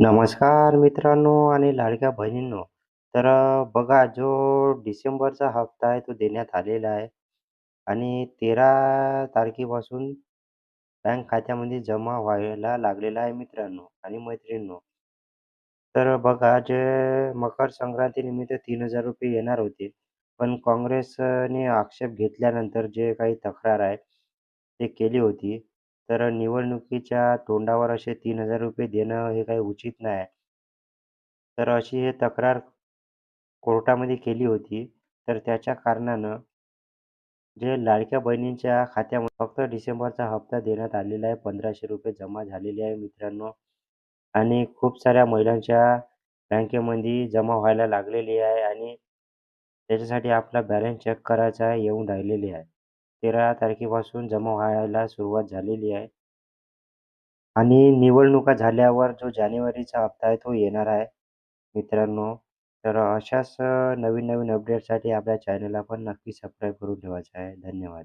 नमस्कार मित्रांनो आणि लाडक्या बहिणींनो. तर बघा जो डिसेंबरचा हप्ता आहे तो देण्यात आलेला आहे आणि 13 तारखेपासून बँक खात्यामध्ये जमा व्हायला लागलेला आहे मित्रांनो आणि मैत्रिणींनो. तर बघा जे मकर संक्रांतीनिमित्त ₹3000 येणार होते. पण काँग्रेसने आक्षेप घेतल्यानंतर जे काही तक्रार आहे, ते केली होती. तर निवडणुकीच्या तोंडावर असे ₹3000 देणं हे काही उचित नाही तर अशी हे तक्रार कोर्टामध्ये केली होती. तर त्याच्या कारणानं जे लाडक्या बहिणींच्या खात्यामध्ये फक्त डिसेंबरचा हप्ता देण्यात आलेला आहे. ₹1500 जमा झालेले आहे मित्रांनो आणि खूप साऱ्या महिलांच्या बँकेमध्ये जमा व्हायला लागलेली आहे आणि त्याच्यासाठी आपला बॅलन्स चेक करायचा येऊन राहिलेली आहे. 13 तारखेपासून जमा व्हायला सुरुवात झालेली आहे. आणि निवडणुका झाल्यावर जो जानेवारीचा हप्ता आहे तो येणार आहे मित्रांनो. तर अशाच नवीन-नवीन अपडेटसाठी आपल्या चॅनलला पण नक्की सबस्क्राईब करून ठेवायचं आहे. धन्यवाद.